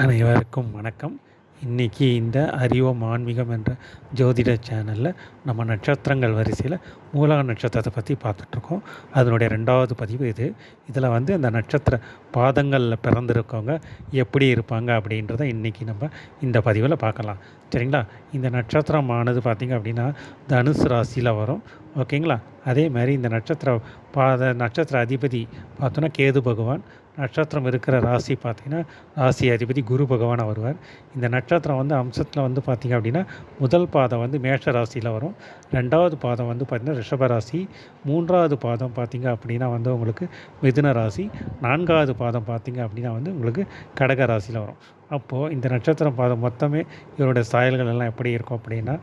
அனைவருக்கும் வணக்கம். இன்றைக்கி இந்த அறிவோம் ஆன்மீகம் என்ற ஜோதிட சேனலில் நம்ம நட்சத்திரங்கள் வரிசையில் மூலா நட்சத்திரத்தை பற்றி பார்த்துட்ருக்கோம். அதனுடைய ரெண்டாவது பதிவு இது. இதில் வந்து அந்த நட்சத்திர பாதங்களில் பிறந்திருக்கவங்க எப்படி இருப்பாங்க அப்படின்றத இன்றைக்கி நம்ம இந்த பதிவில் பார்க்கலாம். சரிங்களா? இந்த நட்சத்திரமானது பார்த்திங்க அப்படின்னா தனுசு ராசியில் வரும். ஓகேங்களா? அதே மாதிரி இந்த நட்சத்திர பாத நட்சத்திர அதிபதி பார்த்தோன்னா கேது பகவான். நட்சத்திரம் இருக்கிற ராசி பார்த்திங்கன்னா ராசி அதிபதி குரு பகவானாக வருவார். இந்த நட்சத்திரம் வந்து அம்சத்தில் வந்து பார்த்திங்க அப்படின்னா முதல் பாதம் வந்து மேஷ ராசியில் வரும். ரெண்டாவது பாதம் வந்து பார்த்திங்கன்னா ரிஷப ராசி. மூன்றாவது பாதம் பார்த்திங்க அப்படின்னா வந்து உங்களுக்கு மிதுன ராசி. நான்காவது பாதம் பார்த்திங்க அப்படின்னா வந்து உங்களுக்கு கடக ராசியில் வரும். அப்போது இந்த நட்சத்திரம் பாதம் மொத்தமே இவருடைய சாயல்கள் எல்லாம் எப்படி இருக்கும் அப்படின்னா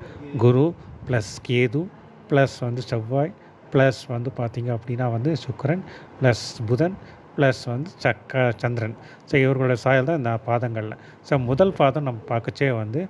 குரு ப்ளஸ் கேது ப்ளஸ் வந்து செவ்வாய் ப்ளஸ் வந்து பார்த்திங்க அப்படின்னா வந்து சுக்கரன் ப்ளஸ் புதன் ப்ளஸ் வந்து சக்க சந்திரன். ஸோ இவர்களுடைய சாயல் தான் இந்த பாதங்களில். ஸோ முதல் பாதம் நம்ம பார்க்கச்சே வந்து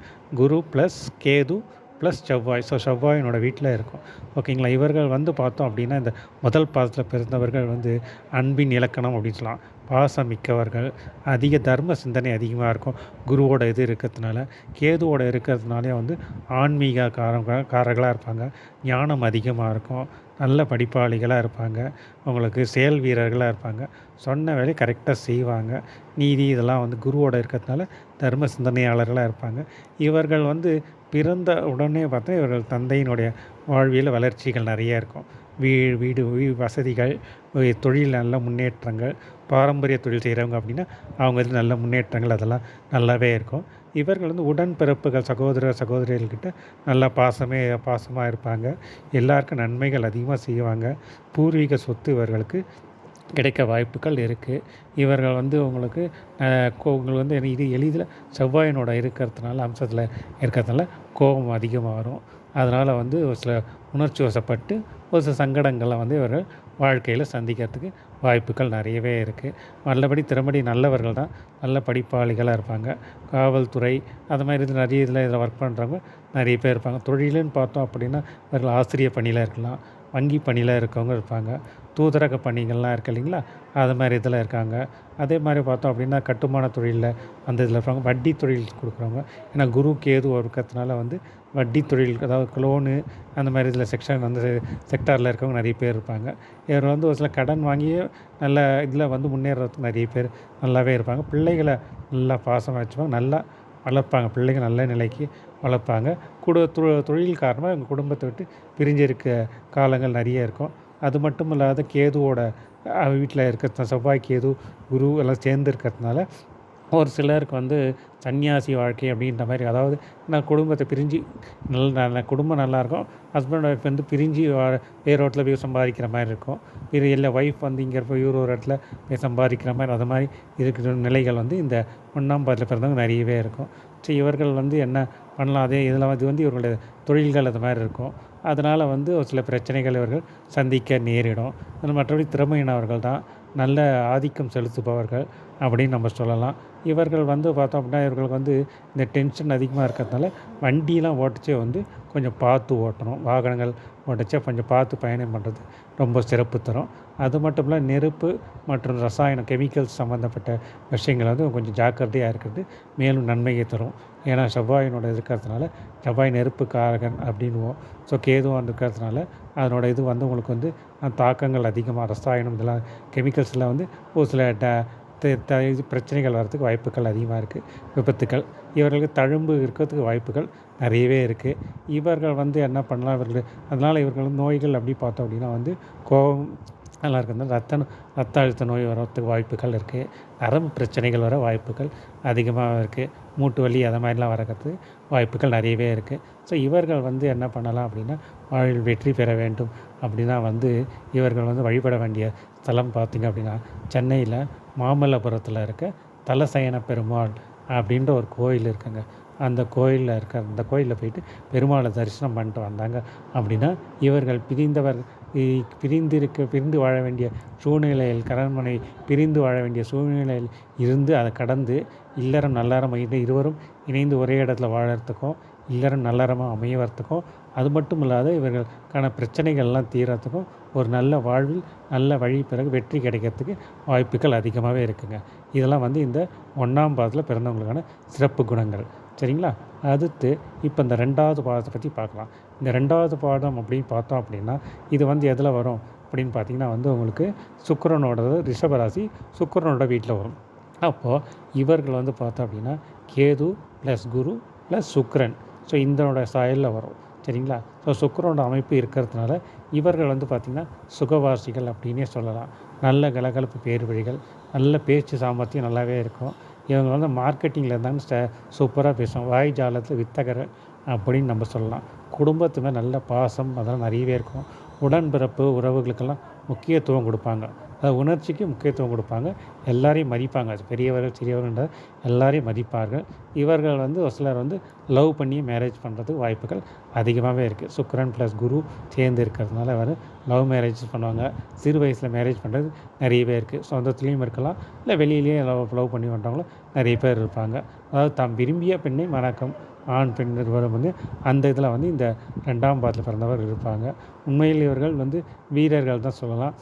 Guru plus Ketu plus Sevvai. So செவ்வாயினோட வீட்டில் இருக்கும். ஓகேங்களா? இவர்கள் வந்து பார்த்தோம் அப்படின்னா இந்த முதல் பாதத்தில் பிறந்தவர்கள் வந்து அன்பின் இலக்கணம் அப்படின்னு சொல்லலாம். பாசம் மிக்கவர்கள் அதிக தர்ம சிந்தனை அதிகமாக இருக்கும். குருவோட இது இருக்கிறதுனால கேதுவோட இருக்கிறதுனாலே வந்து ஆன்மீக காரங்க காரர்களாக இருப்பாங்க. ஞானம் அதிகமாக இருக்கும். நல்ல படிப்பாளிகளாக இருப்பாங்க. உங்களுக்கு செயல் வீரர்களாக இருப்பாங்க. சொன்ன வேலையை கரெக்டாக செய்வாங்க. நீதி இதெல்லாம் வந்து குருவோட இருக்கிறதுனால தர்ம சிந்தனையாளர்களாக இருப்பாங்க. இவர்கள் வந்து பிறந்த உடனே பார்த்தா இவர்கள் தந்தையினுடைய வாழ்வியல் வளர்ச்சிகள் நிறைய இருக்கும். வீ வீடு வசதிகள் தொழில் நல்ல முன்னேற்றங்கள் பாரம்பரிய தொழில் செய்கிறவங்க அப்படின்னா அவங்க வந்து நல்ல முன்னேற்றங்கள் அதெல்லாம் நல்லாவே இருக்கும். இவர்கள் வந்து உடன்பிறப்புகள் சகோதர சகோதரிகள்கிட்ட நல்லா பாசமே பாசமாக இருப்பாங்க. எல்லாருக்கும் நன்மைகள் அதிகமாக செய்வாங்க. பூர்வீக சொத்து இவர்களுக்கு கிடைக்க வாய்ப்புகள் இருக்குது இவர்கள் வந்து உங்களுக்கு உங்களுக்கு வந்து இது எளிதில் செவ்வாயினோட இருக்கிறதுனால அம்சத்தில் இருக்கிறதுனால கோபம் அதிகமாக வரும். அதனால் வந்து ஒரு சில உணர்ச்சி வசப்பட்டு ஒரு சில சங்கடங்களை வந்து இவர் வாழ்க்கையில் சந்திக்கிறதுக்கு வாய்ப்புகள் நிறையவே இருக்குது நல்லபடி திறம்படி நல்லவர்கள் தான் நல்ல படிப்பாளிகளாக இருப்பாங்க. காவல்துறை அது மாதிரி இது நிறைய இதில் இதில் ஒர்க் பண்ணுறவங்க நிறைய பேர் இருப்பாங்க. தொழிலுன்னு பார்த்தோம் அப்படின்னா இவர்கள் ஆசிரியர் பணியில் இருக்கலாம். வங்கி பணியில் இருக்கவங்க இருப்பாங்க. தூதரக பணிகள்லாம் இருக்குது இல்லைங்களா? அது மாதிரி இதில் இருக்காங்க. அதே மாதிரி பார்த்தோம் அப்படின்னா கட்டுமான தொழிலில் அந்த இதில் இருப்பாங்க. வட்டி தொழில் கொடுக்குறவங்க. ஏன்னா குரு கேது இருக்கிறதுனால வந்து வட்டி தொழில் அதாவது லோனு அந்த மாதிரி இதில் செக்ஷன் வந்து செக்டாரில் இருக்கவங்க நிறைய பேர் இருப்பாங்க. இவர் வந்து ஒரு சில கடன் வாங்கி நல்ல இதில் வந்து முன்னேறதுக்கு நிறைய பேர் நல்லாவே இருப்பாங்க. பிள்ளைகளை நல்லா பாசமாக வச்சுப்பாங்க. நல்லா வளர்ப்பாங்க. பிள்ளைங்க நல்ல நிலைக்கு வளர்ப்பாங்க. குடு தொழில் காரணமாக எங்கள் குடும்பத்தை விட்டு பிரிஞ்சிருக்க காலங்கள் நிறைய இருக்கும். அது மட்டும் இல்லாத கேதுவோட வீட்டில் இருக்கிற செவ்வாய் கேது குரு எல்லாம் சேர்ந்து இருக்கிறதுனால ஒரு சிலருக்கு வந்து சன்னியாசி வாழ்க்கை அப்படின்ற மாதிரி அதாவது நான் குடும்பத்தை பிரிஞ்சு நல்ல குடும்பம் நல்லாயிருக்கும் ஹஸ்பண்ட் ஒய்ஃப் வந்து பிரிஞ்சு வேறு இடத்துல போய் சம்பாதிக்கிற மாதிரி இருக்கும். இது இல்லை ஒய்ஃப் வந்து இங்கே போய் ஒரு இடத்துல போய் சம்பாதிக்கிற மாதிரி அது மாதிரி இருக்கிற நிலைகள் வந்து இந்த ஒன்றாம் பாதத்தில் பிறந்தவங்க நிறையவே இருக்கும். ஸோ இவர்கள் வந்து என்ன பண்ணலாம் அதே இதில் இது வந்து இவர்களுடைய தொழில்கள் அது மாதிரி இருக்கும். அதனால் வந்து ஒரு சில பிரச்சனைகள் இவர்கள் சந்திக்க நேரிடும். மற்றபடி திறமையினவர்கள் தான். நல்ல ஆதிக்கம் செலுத்துபவர்கள் அப்படின்னு நம்ம சொல்லலாம். இவர்கள் வந்து பார்த்தோம் அப்படின்னா இவர்களுக்கு வந்து இந்த டென்ஷன் அதிகமாக இருக்கிறதுனால வண்டியெலாம் ஓட்டச்சே வந்து கொஞ்சம் பார்த்து ஓட்டணும். வாகனங்கள் ஓட்டச்சே கொஞ்சம் பார்த்து பயணம் பண்ணுறது ரொம்ப சிறப்பு தரும். அது மட்டும் இல்லை நெருப்பு மற்றும் ரசாயனம் கெமிக்கல்ஸ் சம்மந்தப்பட்ட விஷயங்கள் வந்து கொஞ்சம் ஜாக்கிரதையாக இருக்கிறது. மேலும் நன்மையை தரும். ஏன்னா செவ்வாயினோட இருக்கிறதுனால செவ்வாய் நெருப்பு காரகன் அப்படின்வோம் ஸோ கேதுவாக இருக்கிறதுனால அதனோட இது வந்து உங்களுக்கு வந்து தாக்கங்கள் அதிகமாக ரசாயனம் இதெல்லாம் கெமிக்கல்ஸ்லாம் வந்து ஒரு சில ட இது பிரச்சனைகள் வர்றதுக்கு வாய்ப்புகள் அதிகமாக இருக்குது விபத்துக்கள். இவர்களுக்கு தழும்பு இருக்கிறதுக்கு வாய்ப்புகள் நிறையவே இருக்குது இவர்கள் வந்து என்ன பண்ணலாம்? இவர்கள் அதனால் இவர்கள் நோய்கள் அப்படி பார்த்தோம் அப்படின்னா வந்து கோபம் நல்லா இருக்குது ரத்த ரத்த அழுத்த நோய் வரத்துக்கு வாய்ப்புகள் இருக்குது நரம்பு பிரச்சனைகள் வர வாய்ப்புகள் அதிகமாக இருக்குது மூட்டு வலி அதை மாதிரிலாம் வரக்கிறது வாய்ப்புகள் நிறையவே இருக்குது ஸோ இவர்கள் வந்து என்ன பண்ணலாம் அப்படின்னா வாழ்வில் வெற்றி பெற வேண்டும் அப்படின்னா வந்து இவர்கள் வந்து வழிபட வேண்டிய ஸ்தலம் பார்த்திங்க அப்படின்னா சென்னையில் மாமல்லபுரத்தில் இருக்க தலசயன பெருமாள் அப்படின்ற ஒரு கோயில் இருக்குங்க. அந்த கோயிலில் இருக்க அந்த கோயிலில் போயிட்டு பெருமாளை தரிசனம் பண்ணிட்டு வந்தாங்க அப்படின்னா இவர்கள் பிரிந்தவர் பிரிந்திருக்க பிரிந்து வாழ வேண்டிய சூழ்நிலையில் கடன்மனை பிரிந்து வாழ வேண்டிய சூழ்நிலையில் இருந்து அதை கடந்து இல்லறம் நல்லறம் அமைந்து இருவரும் இணைந்து ஒரே இடத்துல வாழறதுக்கும் இல்லறம் நல்லறமாக அமையறதுக்கும் அது மட்டும் இல்லாத இவர்களுக்கான பிரச்சனைகள்லாம் தீரத்துக்கும் ஒரு நல்ல வாழ்வில் நல்ல வழி பிறகு வெற்றி கிடைக்கிறதுக்கு வாய்ப்புகள் அதிகமாகவே இருக்குங்க. இதெல்லாம் வந்து இந்த ஒன்றாம் பாதத்தில் பிறந்தவங்களுக்கான சிறப்பு குணங்கள். சரிங்களா? அடுத்து இப்போ இந்த ரெண்டாவது பாதத்தை பற்றி பார்க்கலாம். இந்த ரெண்டாவது பாடம் அப்படின்னு பார்த்தோம் அப்படின்னா இது வந்து எதில் வரும் அப்படின்னு பார்த்தீங்கன்னா வந்து உங்களுக்கு சுக்கிரனோட ரிஷபராசி சுக்கரனோட வீட்டில் வரும். அப்போது இவர்கள் வந்து பார்த்தோம் அப்படின்னா Ketu plus Guru plus Shukran. So இந்தனோட சாயலில் வரும். சரிங்களா? ஸோ சுக்கரனோட அமைப்பு இருக்கிறதுனால இவர்கள் வந்து பார்த்திங்கன்னா சுகவாசிகள் அப்படின்னே சொல்லலாம். நல்ல கலகலப்பு பேர் வழிகள் நல்ல பேச்சு சாமர்த்தியம் நல்லாவே இருக்கும். இவங்க வந்து மார்க்கெட்டிங்கில் இருந்தாங்க சூப்பராக பேசுவோம் வாய் ஜாலத்தில் வித்தகர் அப்படின்னு நம்ம சொல்லலாம். குடும்பத்துமே நல்ல பாசம் அதெல்லாம் நிறையவே இருக்கும். உடன்பிறப்பு உறவுகளுக்கெல்லாம் முக்கியத்துவம் கொடுப்பாங்க. அதாவது உணர்ச்சிக்கு முக்கியத்துவம் கொடுப்பாங்க. எல்லாரையும் மதிப்பாங்க. அது பெரியவர்கள் சிறியவர்கள் எல்லாரையும் மதிப்பார்கள். இவர்கள் வந்து ஒரு சிலர் வந்து லவ் பண்ணி மேரேஜ் பண்ணுறதுக்கு வாய்ப்புகள் அதிகமாகவே இருக்குது சுக்கரன் ப்ளஸ் குரு சேர்ந்து இருக்கிறதுனால அவர் லவ் மேரேஜ் பண்ணுவாங்க. சிறு வயசில் மேரேஜ் பண்ணுறது நிறையவே இருக்குது சொந்தத்துலேயும் இருக்கலாம். இல்லை வெளியிலேயே லவ் லவ் பண்ணி பண்ணுறவங்களும் நிறைய பேர் இருப்பாங்க. அதாவது தாம் விரும்பிய பெண்ணை மணக்கம் ஆண் பெண் நிறுவனம் வந்து அந்த இதில் வந்து இந்த ரெண்டாம் பாதத்தில் பிறந்தவர் இருப்பாங்க. உண்மையில் இவர்கள் வந்து வீரர்கள் தான் சொல்லலாம்.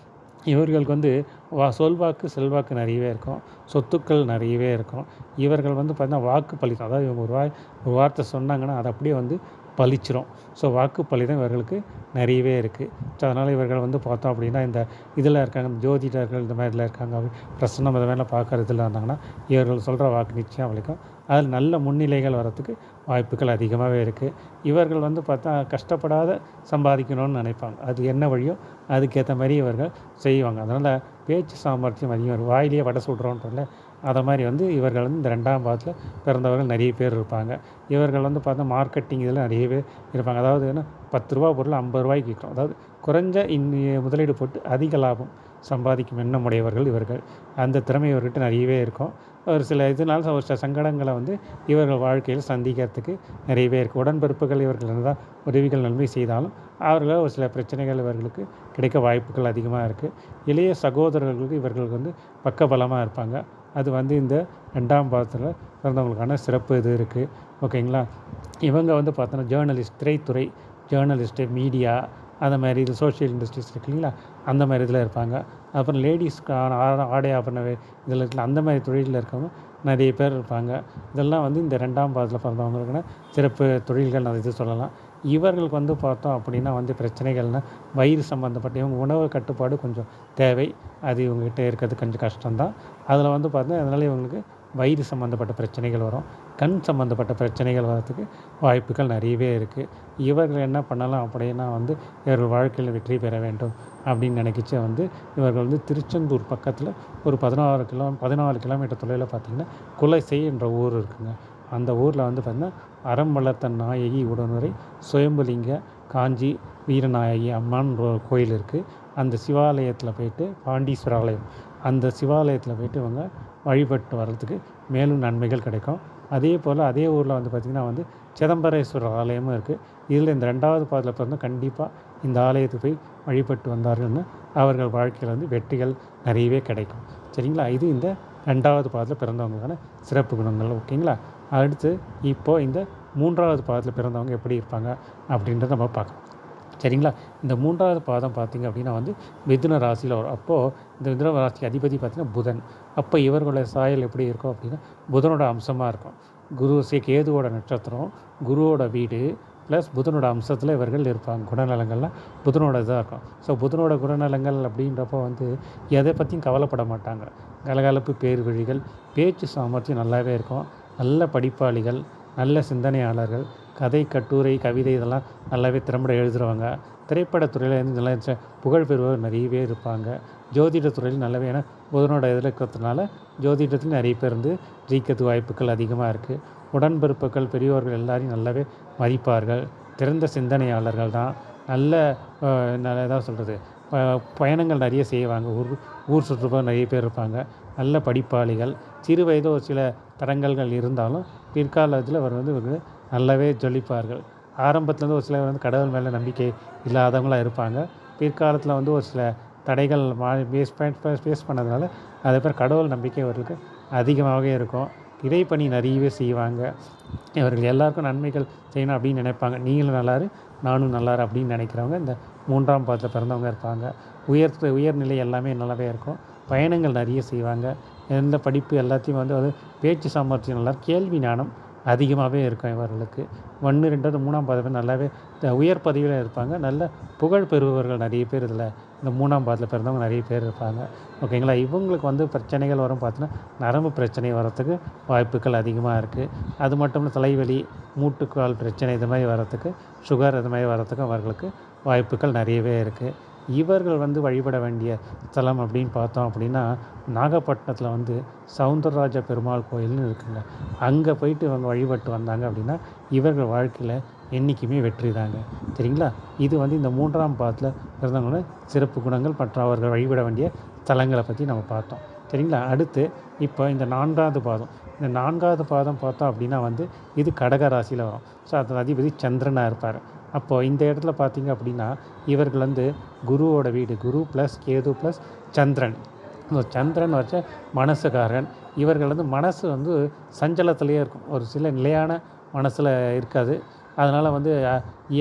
இவர்களுக்கு வந்து வா சொல்வாக்கு செல்வாக்கு நிறையவே இருக்கும். சொத்துக்கள் நிறையவே இருக்கும். இவர்கள் வந்து பார்த்தீங்கன்னா வாக்கு பலிதம் அதாவது இவங்க ஒரு வாய் ஒரு வார்த்தை சொன்னாங்கன்னா அதை அப்படியே வந்து பலிச்சிரும் ஸோ வாக்கு பலிதம் இவர்களுக்கு நிறையவே இருக்குது ஸோ அதனால் இவர்கள் வந்து பார்த்தோம் அப்படின்னா இந்த இதில் இருக்காங்க இந்த ஜோதிடர்கள் இந்த மாதிரிலாம் இருக்காங்க பிரசன்னம் இந்த மாதிரிலாம் பார்க்குற இதில் இருந்தாங்கன்னா இவர்கள் சொல்கிற வாக்கு நிச்சயம் அவளுக்கும் அதில் நல்ல முன்னிலைகள் வரத்துக்கு வாய்ப்புகள் அதிகமாகவே இருக்குது இவர்கள் வந்து பார்த்தா கஷ்டப்படாத சம்பாதிக்கணும்னு நினைப்பாங்க. அது என்ன வழியோ அதுக்கேற்ற மாதிரி இவர்கள் செய்வாங்க. அதனால் பேச்சு சாமர்த்தியம் அதிகம். வாயிலேயே வடை சுடுறோன்றல அதை மாதிரி வந்து இவர்கள் வந்து இந்த ரெண்டாம் பாதத்தில் பிறந்தவர்கள் நிறைய பேர் இருப்பாங்க. இவர்கள் வந்து பார்த்தா மார்க்கெட்டிங் இதில் நிறைய பேர் இருப்பாங்க. அதாவது என்ன? பத்து ரூபா பொருள் ஐம்பது ரூபாய்க்கு விற்கும் அதாவது குறைஞ்ச இன் முதலீடு போட்டு அதிக லாபம் சம்பாதிக்கும் எண்ணமுடையவர்கள் இவர்கள். அந்த திறமை இவர்கிட்ட நிறையவே இருக்கும். ஒரு சில இதனால ஒரு சில சங்கடங்களை வந்து இவர்கள் வாழ்க்கையில் சந்திக்கிறதுக்கு நிறையவே இருக்குது உடன்பிறப்புகள் இவர்கள் இருந்தால் உதவிகள் நன்மை செய்தாலும் அவர்கள் ஒரு சில பிரச்சனைகள் இவர்களுக்கு கிடைக்க வாய்ப்புகள் அதிகமாக இருக்குது இளைய சகோதரர்களுக்கு இவர்களுக்கு வந்து பக்கபலமாக இருப்பாங்க. அது வந்து இந்த ரெண்டாம் பாதத்தில் பிறந்தவங்களுக்கான சிறப்பு இது இருக்குது ஓகேங்களா? இவங்க வந்து பார்த்தோன்னா ஜேர்னலிஸ்ட் திரைத்துறை ஜேர்னலிஸ்ட்டு மீடியா அந்த மாதிரி இது சோஷியல் இண்டஸ்ட்ரீஸ் இருக்கு இல்லைங்களா? அந்த மாதிரி இதில் இருப்பாங்க. அப்புறம் லேடிஸ்க்கான ஆட ஆடை ஆபரண இதில் இருக்குல்ல அந்த மாதிரி தொழிலில் இருக்கவங்க நிறைய பேர் இருப்பாங்க. இதெல்லாம் வந்து இந்த ரெண்டாம் பாதத்தில் பிறந்தவங்களுக்கான சிறப்பு தொழில்கள் நான் இது சொல்லலாம். இவர்களுக்கு வந்து பார்த்தோம் அப்படின்னா வந்து பிரச்சனைகள்னால் வயிறு சம்மந்தப்பட்ட இவங்க உணவு கட்டுப்பாடு கொஞ்சம் தேவை. அது இவங்ககிட்ட இருக்கிறது கொஞ்சம் கஷ்டம்தான். அதில் வந்து பார்த்தா அதனால் இவங்களுக்கு வயிறு சம்மந்தப்பட்ட பிரச்சனைகள் வரும் கண் சம்மந்தப்பட்ட பிரச்சனைகள் வரத்துக்கு வாய்ப்புகள் நிறையவே இருக்குது இவர்கள் என்ன பண்ணலாம் அப்படின்னா வந்து இவர்கள் வாழ்க்கையில் வெற்றி பெற வேண்டும் அப்படின்னு நினைக்கிச்சு வந்து இவர்கள் வந்து திருச்செந்தூர் பக்கத்தில் ஒரு பதினாறு கிலோ பதினாலு கிலோமீட்டர் தொலைவில் பார்த்திங்கன்னா குலசை என்ற ஊர் இருக்குங்க. அந்த ஊரில் வந்து பார்த்திங்கன்னா அறம் வளர்த்த நாயகி உடனுரை சுயம்புலிங்க காஞ்சி வீரநாயகி அம்மான் ஒரு கோயில் இருக்குது அந்த சிவாலயத்தில் போயிட்டு பாண்டீஸ்வராலயம் அந்த சிவாலயத்தில் போயிட்டு இவங்க வழிபட்டு வர்றதுக்கு மேலும் நன்மைகள் கிடைக்கும். அதே போல் அதே ஊரில் வந்து பார்த்திங்கன்னா வந்து சிதம்பரேஸ்வரர் ஆலயமும் இருக்குது இதில் இந்த ரெண்டாவது பாதத்தில் பிறந்து கண்டிப்பாக இந்த ஆலயத்துக்கு போய் வழிபட்டு வந்தார்கள்னு அவர்கள் வாழ்க்கையில் வந்து வெற்றிகள் நிறையவே கிடைக்கும். சரிங்களா? இது இந்த ரெண்டாவது பாதத்தில் பிறந்தவங்களுக்கான சிறப்பு குணங்கள். ஓகேங்களா? அடுத்து இப்போது இந்த மூன்றாவது பாதத்தில் பிறந்தவங்க எப்படி இருப்பாங்க அப்படின்றத நம்ம பார்க்கலாம். சரிங்களா? இந்த மூன்றாவது பாதம் பார்த்திங்க அப்படின்னா வந்து மிதுன ராசியில் வரும். அப்போது இந்த மிதுன ராசி அதிபதி பார்த்திங்கன்னா புதன். அப்போ இவர்களுடைய சாயல் எப்படி இருக்கும் அப்படின்னா புதனோட அம்சமாக இருக்கும். குரு சே கேதுவோட நட்சத்திரம் குருவோட வீடு ப்ளஸ் புதனோட அம்சத்தில் இவர்கள் இருப்பாங்க. குணநலங்கள்லாம் புதனோட இதாக இருக்கும். ஸோ புதனோட குணநலங்கள் அப்படின்றப்போ வந்து எதை பற்றியும் கவலைப்பட மாட்டாங்க. கலகலப்பு பேர் வழிகள் பேச்சு சாமர்த்தியம் நல்லாவே இருக்கும். நல்ல படிப்பாளிகள் நல்ல சிந்தனையாளர்கள் கதை கட்டுரை கவிதை இதெல்லாம் நல்லாவே திறம்பட எழுதுகிறவங்க திரைப்படத்துறையில் வந்து நல்லா புகழ் பெறுபவர் நிறையவே இருப்பாங்க. ஜோதிடத்துறையில் நல்லாவே ஏன்னா புதனோட இதில் இருக்கிறதுனால ஜோதிடத்தில் நிறைய பேர் வந்து ஜெயிக்கிறது வாய்ப்புகள் அதிகமாக இருக்குது உடன்பிறப்புகள் பெரியோர்கள் எல்லாரையும் நல்லாவே மதிப்பார்கள். திறந்த சிந்தனையாளர்கள் தான். நல்ல நல்ல இதாக சொல்கிறது பயணங்கள் நிறைய செய்வாங்க. ஊர் ஊர் சுற்றுப்பா நிறைய பேர் இருப்பாங்க. நல்ல படிப்பாளிகள். சிறு வயது ஒரு சில தடங்கல்கள் இருந்தாலும் பிற்காலத்தில் அவர் வந்து நல்லாவே ஜொலிப்பார்கள். ஆரம்பத்துலேருந்து ஒரு சிலர் வந்து கடவுள் மேலே நம்பிக்கை இல்லாதவங்களாக இருப்பாங்க. பிற்காலத்தில் வந்து ஒரு சில தடைகள் மா பேஸ் பேஸ் பண்ணதுனால அதே பேர் கடவுள் நம்பிக்கை அவர்களுக்கு அதிகமாகவே இருக்கும். இறைப்பணி நிறையவே செய்வாங்க. இவர்கள் எல்லாருக்கும் நன்மைகள் செய்யணும் அப்படின்னு நினைப்பாங்க. நீங்களும் நல்லாரு நானும் நல்லாரு அப்படின்னு நினைக்கிறவங்க இந்த மூன்றாம் பாதத்தில் பிறந்தவங்க இருப்பாங்க. உயர் உயர்நிலை எல்லாமே நல்லாவே இருக்கும். பயணங்கள் நிறைய செய்வாங்க. எந்த படிப்பு எல்லாத்தையும் வந்து அது பேச்சு சாமர்த்தியம் நல்லா கேள்வி ஞானம் அதிகமாகவே இருக்கும் இவர்களுக்கு. ஒன்று ரெண்டாவது மூணாம் பாதம் நல்லாவே த- உயர் பதவியில் இருப்பாங்க. நல்ல புகழ் பெறுபவர்கள் நிறைய பேர் இதில் இந்த மூணாம் பாதத்தில் பிறந்தவங்க நிறைய பேர் இருப்பாங்க. ஓகேங்களா இவங்களுக்கு வந்து பிரச்சனைகள் வரும் பார்த்தீங்கன்னா நரம்பு பிரச்சனை வரத்துக்கு வாய்ப்புகள் அதிகமாக இருக்குது அது மட்டும் இல்லை தலைவலி மூட்டுக்கால் பிரச்சனை இது மாதிரி வரத்துக்கு சுகர் இது மாதிரி வரத்துக்கு அவர்களுக்கு வாய்ப்புகள் நிறையவே இருக்குது இவர்கள் வந்து வழிபட வேண்டிய ஸ்தலம் அப்படின்னு பார்த்தோம் அப்படின்னா நாகப்பட்டினத்தில் வந்து சவுந்தரராஜ பெருமாள் கோயில்னு இருக்குங்க. அங்கே போயிட்டு இவங்க வழிபட்டு வந்தாங்க அப்படின்னா இவர்கள் வாழ்க்கையில் என்றைக்குமே வெற்றி தாங்க. சரிங்களா? இது வந்து இந்த மூன்றாம் பாதத்தில் பிறந்தவங்களோட சிறப்பு குணங்கள் மற்றும் அவர்கள் வழிபட வேண்டிய ஸ்தலங்களை பற்றி நம்ம பார்த்தோம். சரிங்களா? அடுத்து இப்போ இந்த நான்காவது பாதம். இந்த நான்காவது பாதம் பார்த்தோம் அப்படின்னா வந்து இது கடக ராசியில் வரும். ஸோ அதன் அதிபதி சந்திரனாக இருப்பார். அப்போது இந்த இடத்துல பார்த்தீங்க அப்படின்னா இவர்கள் வந்து குருவோட வீடு குரு ப்ளஸ் கேது ப்ளஸ் சந்திரன். இந்த சந்திரன் வச்ச மனசுக்காரன். இவர்கள் வந்து மனசு வந்து சஞ்சலத்திலேயே இருக்கும். ஒரு சில நிலையான மனசில் இருக்காது. அதனால் வந்து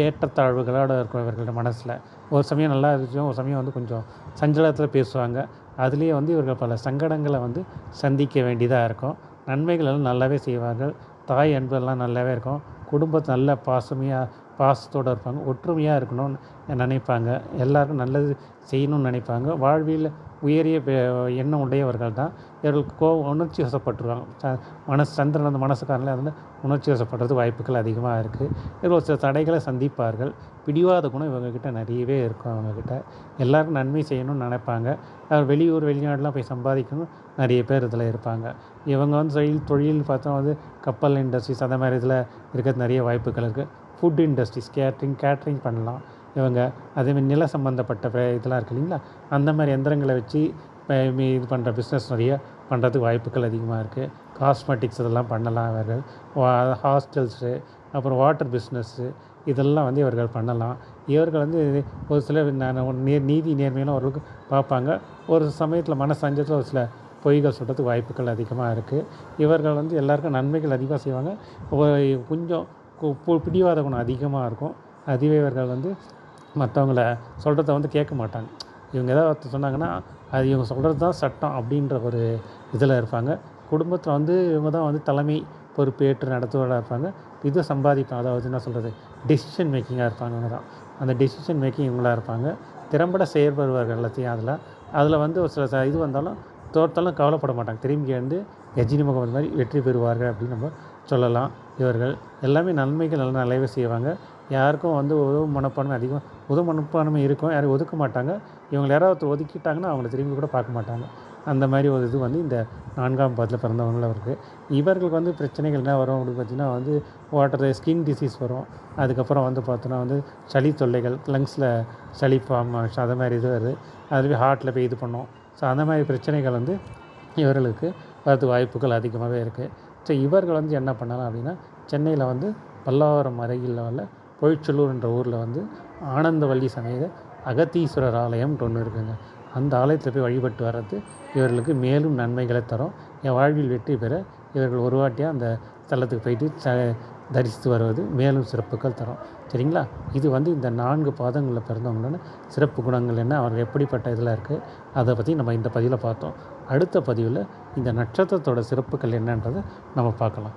ஏற்றத்தாழ்வுகளோடு இருக்கும் இவர்களோட மனசில். ஒரு சமயம் நல்லா இருந்துச்சு ஒரு சமயம் வந்து கொஞ்சம் சஞ்சலத்தில் பேசுவாங்க. அதுலேயே வந்து இவர்கள் பல சங்கடங்களை வந்து சந்திக்க வேண்டியதாக இருக்கும். நன்மைகள் எல்லாம் நல்லாவே செய்வார்கள். தாய் அன்பெல்லாம் நல்லாவே இருக்கும். குடும்பத்தை நல்ல பாசமையாக பாசத்தோடு இருப்பாங்க ஒற்றுமையாக இருக்கணும்னு நினைப்பாங்க. எல்லாருக்கும் நல்லது செய்யணும்னு நினைப்பாங்க. வாழ்வில் உயரிய பெ- எண்ணம் உடையவர்கள் தான். இவர்களுக்கு கோ உணர்ச்சி வசப்பட்டுருவாங்க. ச மனசு சந்திரன் அந்த மனசுக்காரனில் வந்து உணர்ச்சி வசப்படுறது வாய்ப்புகள் அதிகமாக இருக்குது இவர்கள் சில தடைகளை சந்திப்பார்கள். பிடிவாத குணம் இவங்கக்கிட்ட நிறையவே இருக்கும் அவங்கக்கிட்ட எல்லாருக்கும் நன்மை செய்யணும்னு நினைப்பாங்க. அவர் வெளியூர் வெளிநாடுலாம் போய் சம்பாதிக்கணும். நிறைய பேர் இதில் இருப்பாங்க. இவங்க வந்து தொழில் தொழில் பார்த்தா வந்து கப்பல் இண்டஸ்ட்ரீஸ் அந்த மாதிரி இதில் இருக்கிறது நிறைய வாய்ப்புகள் இருக்குது ஃபுட் இண்டஸ்ட்ரீஸ் கேட்ரிங் கேட்ரிங் பண்ணலாம். இவங்க அதேமாதிரி நில சம்மந்தப்பட்ட இதெல்லாம் இருக்கு இல்லைங்களா? அந்த மாதிரி எந்திரங்களை வச்சு மீ- இது பண்ணுற பிஸ்னஸ் நிறைய பண்ணுறதுக்கு வாய்ப்புகள் அதிகமாக இருக்குது காஸ்மெட்டிக்ஸ் இதெல்லாம் பண்ணலாம் இவர்கள். ஹாஸ்டல்ஸு அப்புறம் வாட்டர் பிஸ்னஸ்ஸு இதெல்லாம் வந்து இவர்கள் பண்ணலாம். இவர்கள் வந்து ஒரு சில நேர் நீதி நேர்மையெல்லாம் அவர்களுக்கு பார்ப்பாங்க. ஒரு சமயத்தில் மனசஞ்சத்தில் ஒரு சில பொய்கள் சொல்கிறதுக்கு வாய்ப்புகள் அதிகமாக இருக்குது இவர்கள் வந்து எல்லாருக்கும் நன்மைகள் அதிகமாக செய்வாங்க. கொஞ்சம் பிடிவாத குணம் அதிகமாக இருக்கும். அதுவே இவர்கள் வந்து மற்றவங்கள சொல்கிறத வந்து கேட்க மாட்டாங்க. இவங்க ஏதாவது ஒருத்தர் சொன்னாங்கன்னா அது இவங்க சொல்கிறது தான் சட்டம் அப்படின்ற ஒரு இதில் இருப்பாங்க. குடும்பத்தில் வந்து இவங்க தான் வந்து தலைமை பொறுப்பேற்று நடத்துவதாக இருப்பாங்க. இது சம்பாதிப்பாங்க. அதாவது என்ன சொல்கிறது டெசிஷன் மேக்கிங்காக இருப்பாங்க இவங்க தான். அந்த டெசிஷன் மேக்கிங் இவங்களாக இருப்பாங்க. திறம்பட செயற்படுவார்கள் எல்லாத்தையும் அதில். அதில் வந்து ஒரு சில இது வந்தாலும் தோற்றாலும் கவலைப்பட மாட்டாங்க. திரும்பி வந்து எஜினி முகமது மாதிரி வெற்றி பெறுவார்கள் அப்படின்னு நம்ம சொல்லலாம். இவர்கள் எல்லாமே நன்மைகள் நல்லா நல்லாவே செய்வாங்க. யாருக்கும் வந்து உதவு மனப்பான்மை அதிகம் உதவு மனப்பான்மை இருக்கும் யாரும் ஒதுக்க மாட்டாங்க. இவங்க யாராவது ஒருத்தர் ஒதுக்கிட்டாங்கன்னா அவங்கள திரும்பி கூட பார்க்க மாட்டாங்க. அந்த மாதிரி ஒரு இது வந்து இந்த நான்காம் பாதத்தில் பிறந்தவங்களும் இருக்குது இவர்களுக்கு வந்து பிரச்சனைகள் என்ன வரும் அப்படின்னு பார்த்தீங்கன்னா வந்து வாட்டர் ஸ்கின் டிசீஸ் வரும். அதுக்கப்புறம் வந்து பார்த்தோன்னா வந்து சளி தொல்லைகள் லங்ஸில் சளி ஃபார்ம் அது மாதிரி இது வருது. அதுவே ஹார்ட்டில் போய் இது பண்ணோம். ஸோ அந்த மாதிரி பிரச்சனைகள் வந்து இவர்களுக்கு வரது வாய்ப்புகள் அதிகமாகவே இருக்குது ஸோ இவர்கள் வந்து என்ன பண்ணலாம் அப்படின்னா சென்னையில் வந்து பல்லாவரம் அருகில் உள்ள பொழிச்சலூர்ன்ற ஊரில் வந்து ஆனந்தவள்ளி சமேத அகத்தீஸ்வரர் ஆலயம்னு ஒன்று இருக்குங்க. அந்த ஆலயத்தில் போய் வழிபட்டு வர்றது இவர்களுக்கு மேலும் நன்மைகளை தரும். என் வாழ்வில் வெற்றி பெற இவர்கள் ஒரு வாட்டியாக அந்த ஸ்தலத்துக்கு போயிட்டு ச தரிசித்து வருவது மேலும் சிறப்புகள் தரும். சரிங்களா? இது வந்து இந்த நான்கு பாதங்களில் பிறந்தவங்களோட சிறப்பு குணங்கள் என்ன அவர்கள் எப்படிப்பட்ட இதில் இருக்குது அதை பற்றி நம்ம இந்த பதிவில் பார்த்தோம். அடுத்த பதிவில் இந்த நட்சத்திரத்தோட சிறப்புகள் என்னன்றதை நம்ம பார்க்கலாம்.